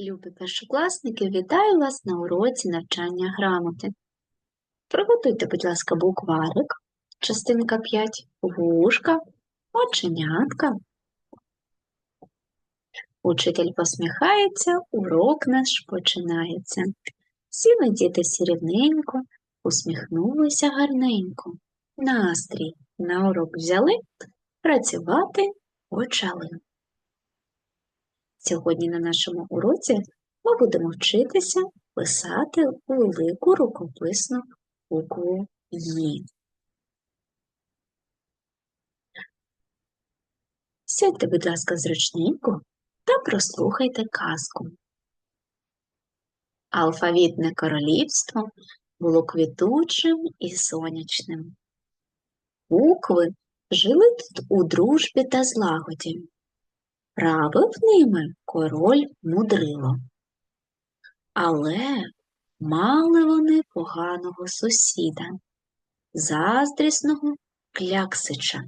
Любі першокласники, вітаю вас на уроці навчання грамоти. Приготуйте, будь ласка, букварик, частинка 5, вушка, оченятка. Учитель посміхається, урок наш починається. Сіли діти всі рівненько, усміхнулися гарненько. Настрій на урок взяли, працювати почали. Сьогодні на нашому уроці ми будемо вчитися писати велику рукописну букву «Ї». Сядьте, будь ласка, зручненько та прослухайте казку. Алфавітне королівство було квітучим і сонячним. Букви жили тут у дружбі та злагоді. Правив ними король мудрило. Але мали вони поганого сусіда, заздрісного кляксича.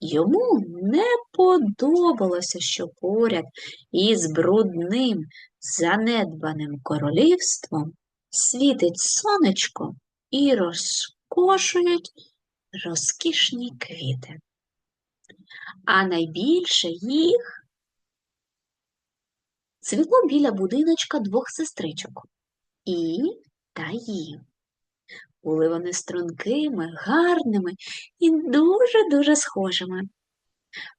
Йому не подобалося, що поряд із брудним, занедбаним королівством світить сонечко і розкошують розкішні квіти а найбільше їх цвітло біля будиночка двох сестричок І та Ї. Були вони стрункими, гарними і дуже-дуже схожими.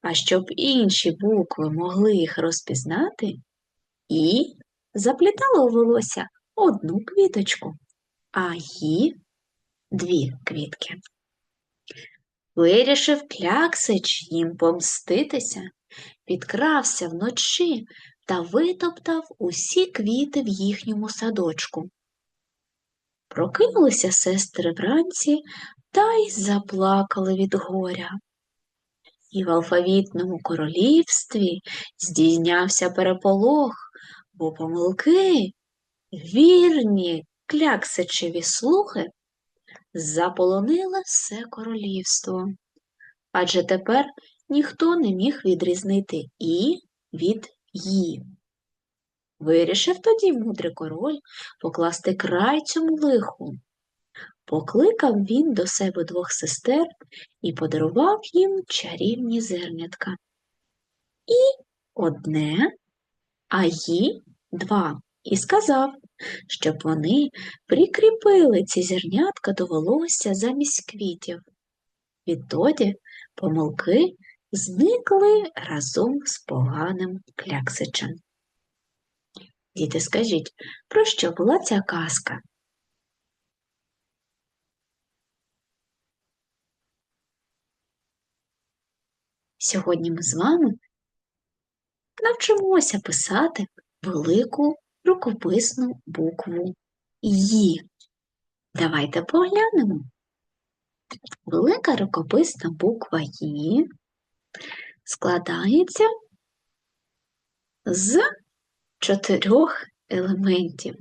А щоб інші букви могли їх розпізнати, І заплітала у волосся одну квіточку, а Ї дві квітки. Вирішив кляксич їм помститися, підкрався вночі та витоптав усі квіти в їхньому садочку. Прокинулися сестри вранці та й заплакали від горя. І в алфавітному королівстві здійнявся переполох, бо помилки, вірні кляксичеві слухи заполонила все королівство. Адже тепер ніхто не міг відрізнити і від «ї». Вирішив тоді мудрий король покласти край цьому лиху. Покликав він до себе двох сестер і подарував їм чарівні зернятка. І одне, а їй два, і сказав, щоб вони прикріпили ці зернятка до волосся замість квітів. Відтоді помилки зникли разом з поганим кляксичем. Діти, скажіть, про що була ця казка? Сьогодні ми з вами навчимося писати велику рукописну букву «Ї». Давайте поглянемо. Велика рукописна буква «Ї» складається з чотирьох елементів.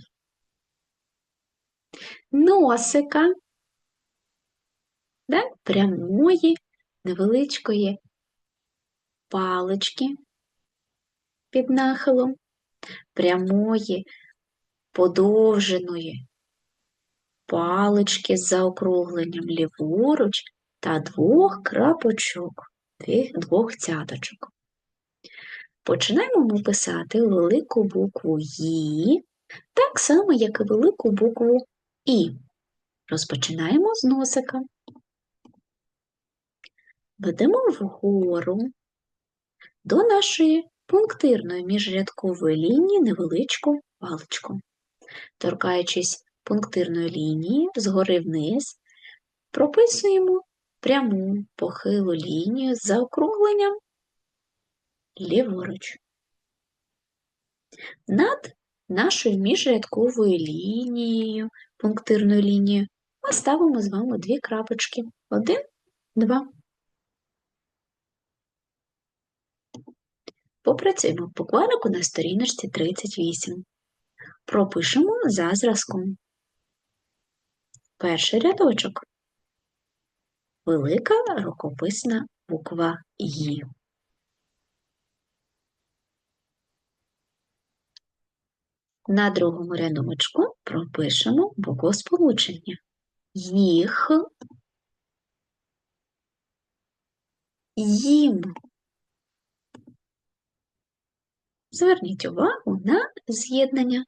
Носика, да, прямої невеличкої палички під нахилом, прямої, подовженої палички з заокругленням ліворуч та двох крапочок, двох цяточок. Починаємо ми писати велику букву «Ї», так само, як і велику букву І. Розпочинаємо з носика. Ведемо вгору до нашої пунктирної міжрядкової лінії невеличку паличку. Торкаючись пунктирної лінії згори вниз, прописуємо пряму похилу лінію з заокругленням ліворуч. Над нашою міжрядковою лінією, пунктирною лінією, ми ставимо з вами дві крапочки. Один, два. Попрацюємо по кварику на сторіночці 38. Пропишемо за зразком. Перший рядочок. Велика рукописна буква «Ї». На другому рядочку пропишемо букву сполучення. Їх, їм. Зверніть увагу на з'єднання.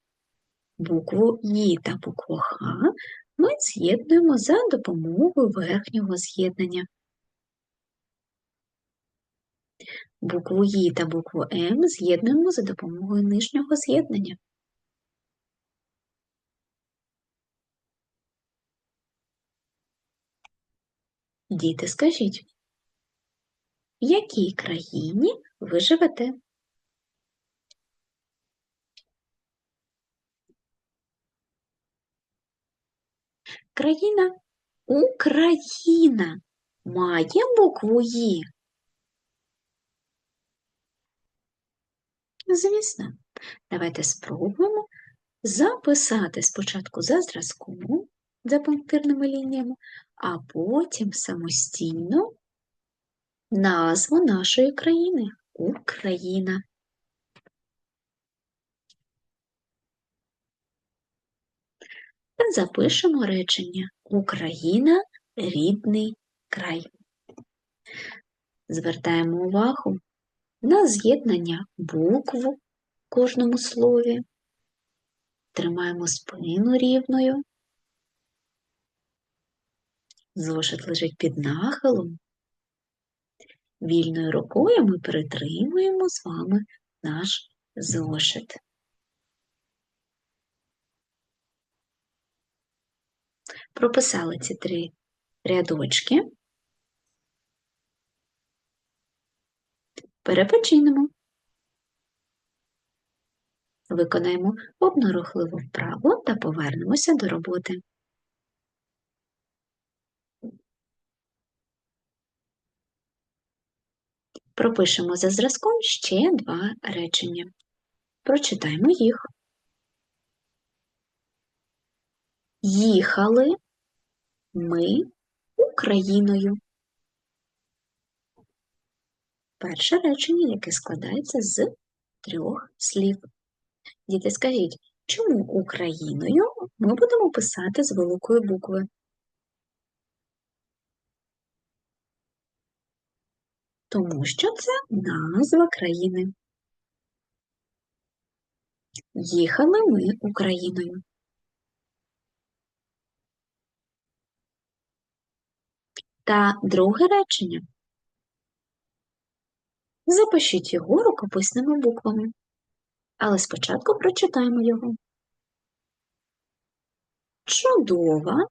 Букву «ї» та букву «х» ми з'єднуємо за допомогою верхнього з'єднання. Букву «ї» та букву «м» з'єднуємо за допомогою нижнього з'єднання. Діти, скажіть, в якій країні ви живете? Країна Україна має букву «Ї». Звісно, давайте спробуємо записати спочатку за зразком, за пунктирними лініями, а потім самостійно назву нашої країни Україна. Запишемо речення Україна рідний край. Звертаємо увагу на з'єднання букв в кожному слові. Тримаємо спину рівною. Зошит лежить під нахилом. Вільною рукою ми перетримуємо з вами наш зошит. Прописали ці три рядочки. Перепочинемо. Виконаємо одну рухливу вправу та повернемося до роботи. Пропишемо за зразком ще два речення. Прочитаємо їх. Їхали ми Україною. Перше речення, яке складається з трьох слів. Діти, скажіть, чому Україною ми будемо писати з великої букви? Тому що це назва країни. Їхали ми Україною. Та друге речення. Запишіть його рукописними буквами. Але спочатку прочитаємо його. Чудова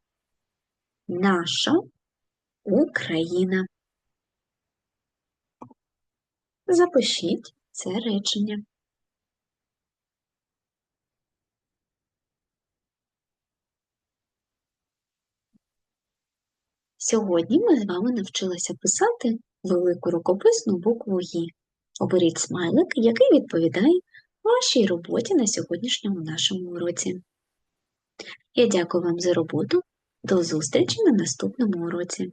наша Україна. Запишіть це речення. Сьогодні ми з вами навчилися писати велику рукописну букву «Ї». Оберіть смайлик, який відповідає вашій роботі на сьогоднішньому нашому уроці. Я дякую вам за роботу. До зустрічі на наступному уроці.